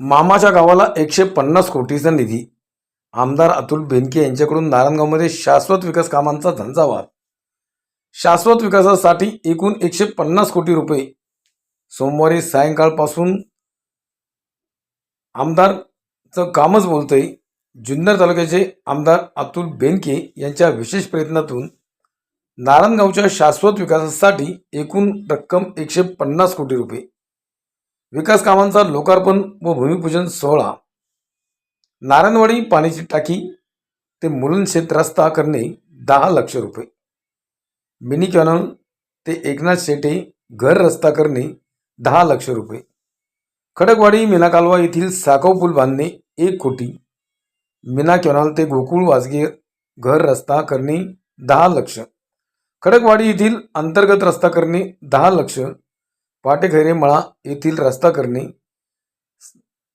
मामाच्या गावाला एकशे पन्नास कोटीचा निधी. आमदार अतुल बेनके यांच्याकडून नारायणगावमध्ये शाश्वत विकास कामांचा झंझावात शाश्वत विकासासाठी एकूण एकशे पन्नास कोटी रुपये. सोमवारी सायंकाळपासून आमदारचं कामच बोलतंय. जुन्नर तालुक्याचे आमदार अतुल बेनके यांच्या विशेष प्रयत्नातून नारायणगावच्या शाश्वत विकासासाठी एकूण रक्कम एकशे पन्नास कोटी रुपये. विकास कामांचा लोकार्पण व भूमिपूजन सोहळा. नारायणवाडी पाण्याची टाकी ते मुलुंड शेत रस्ता करणे दहा लक्ष रुपये. मिनी कॅनॉल ते एकनाथ शेटे घर रस्ता करणे दहा लक्ष रुपये. खडकवाडी मीना कालवा येथील साखव पूल बांधणे एक कोटी. मीना कॅनॉल ते गोकुळ वाजगे घर रस्ता करणे दहा लक्ष. खडकवाडी येथील अंतर्गत रस्ता करणे दहा लक्ष. पाटेखैरे मळा येथील रस्ता करणे.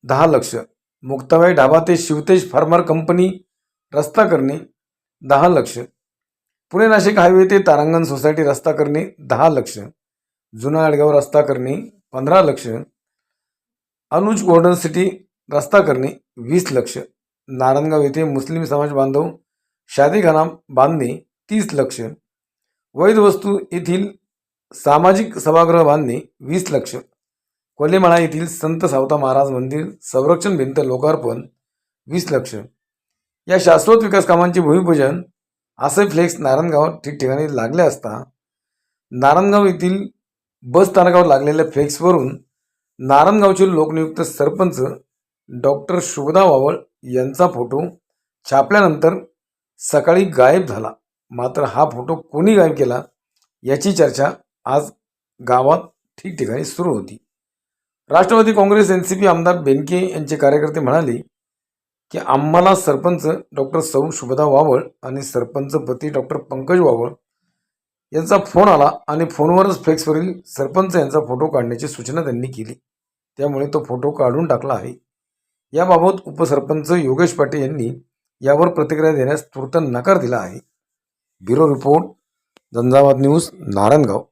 दहा लक्ष. मुक्ताबाई ढाबा ते शिवतेज फार्मर कंपनी रस्ता करणे. दहा लक्ष. पुणे नाशिक हायवे ते तारांगण सोसायटी रस्ता करणे. दहा लक्ष. जुना आडगाव रस्ता करणे. पंधरा लक्ष. अनुज गोल्डन सिटी रस्ता करणे. वीस लक्ष. नारायणगाव येथे मुस्लिम समाज बांधव शादीखाना बांधणे. तीस लक्ष. वैध वस्तू येथील सामाजिक सभागृह बांधणे वीस लक्ष. कोल्हेमाळा येथील संत सावता महाराज मंदिर संरक्षण भिंत लोकार्पण वीस लक्ष. या शाश्वत विकास कामांचे भूमिपूजन असे फ्लेक्स नारायणगाव ठिकठिकाणी लागले असता नारायणगाव येथील बस स्थानकावर लागलेल्या फ्लेक्सवरून नारायणगावचे लोकनियुक्त सरपंच डॉक्टर शुभदा वावळ यांचा फोटो छापल्यानंतर सकाळी गायब झाला. मात्र हा फोटो कोणी गायब केला याची चर्चा आज गावात ठिकठिकाणी सुरू होती. Rashtrawadi Congress N C P आमदार बेनके यांचे कार्यकर्ते म्हणाले की आम्हाला सरपंच डॉक्टर सौ शुभदा वावळ आणि सरपंच पती डॉक्टर पंकज वावळ यांचा फोन आला आणि फोनवरच फ्लेक्सवरील सरपंच यांचा फोटो काढण्याची सूचना त्यांनी केली. त्यामुळे तो फोटो काढून टाकला आहे. याबाबत उपसरपंच योगेश पाटील यांनी यावर प्रतिक्रिया देण्यास तूर्त नकार दिला आहे. ब्युरो रिपोर्ट झंझावाद न्यूज नारायणगाव.